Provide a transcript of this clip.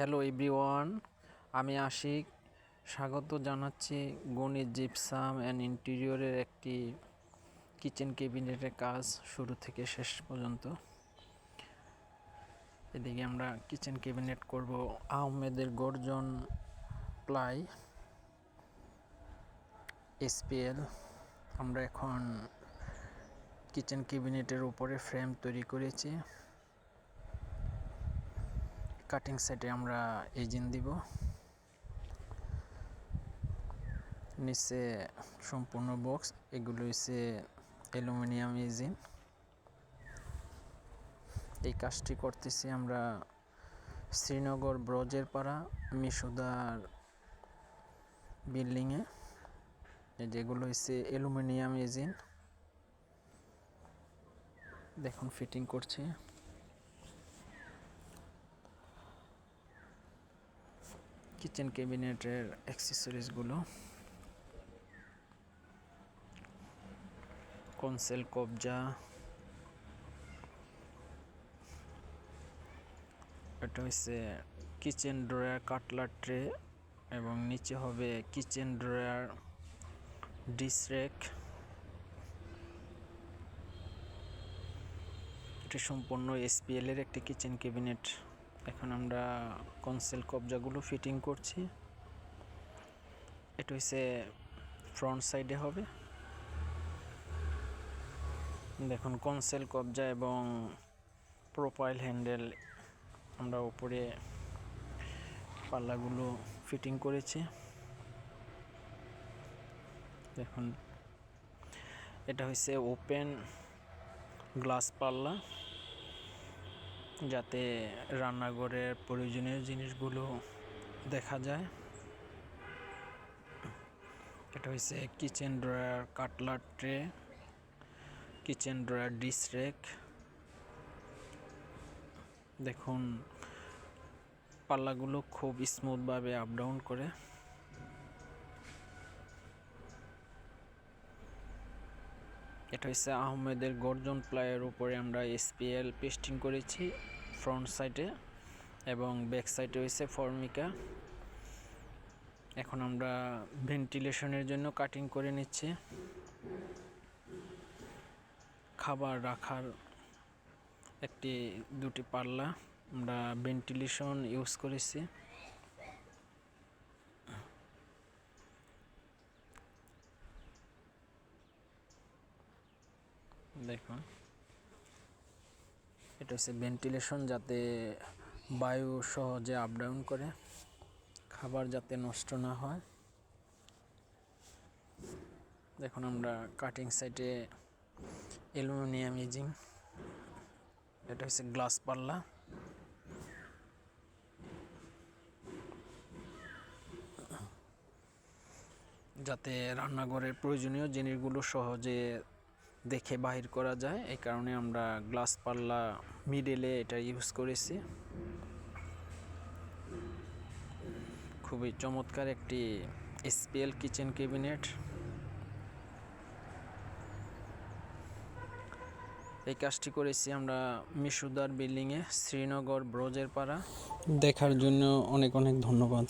Hello everyone, আমি আশিক। স্বাগত জানাচ্ছি গণিত জিপসাম অ্যান্ড ইন্টেরিয়রের একটি কিচেন ক্যাবিনেটের কাজ শুরু থেকে শেষ পর্যন্ত। এদিকে আমরা কিচেন ক্যাবিনেট করব আহমেদের গর্জন প্লাই, এসপিএল। আমরা এখন কিচেন ক্যাবিনেটের উপরে ফ্রেম তৈরি করেছি। কাটিং সেটে আমরা এজিন দিব। নিচে সম্পূর্ণ বক্স এগুলো হচ্ছে অ্যালুমিনিয়াম এজিন এই কাজটি করতেছি আমরা শ্রীনগর ব্রজের পাড়া, মিশুদার বিল্ডিংয়ে যেগুলো হচ্ছে অ্যালুমিনিয়াম এজিন দেখুন ফিটিং করছি। কিচেন ক্যাবিনেটের অ্যাক্সেসরিজগুলো। কনসেল কবজা। এটা হচ্ছে কিচেন ড্রয়ার কাটলার ট্রে এবং নিচে হবে কিচেন ড্রয়ার ডিস রেক। এটি সম্পূর্ণ এসপিএল এর একটি কিচেন ক্যাবিনেট। এখন আমরা কনসেল কবজাগুলো ফিটিং করছি। এটা হচ্ছে ফ্রন্ট সাইডে হবে। দেখুন কনসেল কবজা এবং প্রোফাইল হ্যান্ডেল আমরা উপরে পাল্লাগুলো ফিটিং করেছি। দেখুন, এটা হচ্ছে ওপেন গ্লাস পাল্লা। যাতে রান্নাঘরের প্রয়োজনীয় জিনিসগুলো দেখা যায়। এটা হচ্ছে kitchen drawer cutlery tray kitchen drawer dish rack দেখুন, পাল্লাগুলো খুব স্মুথভাবে আপ ডাউন করে। এটা হচ্ছে আহমেদের গর্জন প্লায়ের উপরে আমরা এসপিএল পেস্টিং করেছি। ফ্রন্ট সাইডে এবং ব্যাক সাইডে হয়েছে ফর্মিকা। এখন আমরা ভেন্টিলেশনের জন্য কাটিং করে নিচ্ছি। খাবার রাখার একটি, দুটি পাল্লা আমরা ভেন্টিলেশন ইউজ করেছি। দেখুন। এটা হচ্ছে ভেন্টিলেশন যাতে বায়ু সহজে আপ ডাউন করে, খাবার যাতে নষ্ট না হয়। দেখুন আমরা কাটিং সাইটে অ্যালুমিনিয়াম ইজিং এটা হচ্ছে গ্লাস পাল্লা। যাতে রান্নাঘরের প্রয়োজনীয় জিনিসগুলো সহজে দেখে বাহির করা যায়। এই কারণে আমরা গ্লাস পাল্লা মিডেলে এটা ইউজ করেছি। খুবই চমৎকার একটি স্পেল কিচেন ক্যাবিনেট এই কাজটি করেছি আমরা মিশুদার বিল্ডিংয়ে শ্রীনগর ব্রোজের পাড়া দেখার জন্য অনেক অনেক ধন্যবাদ।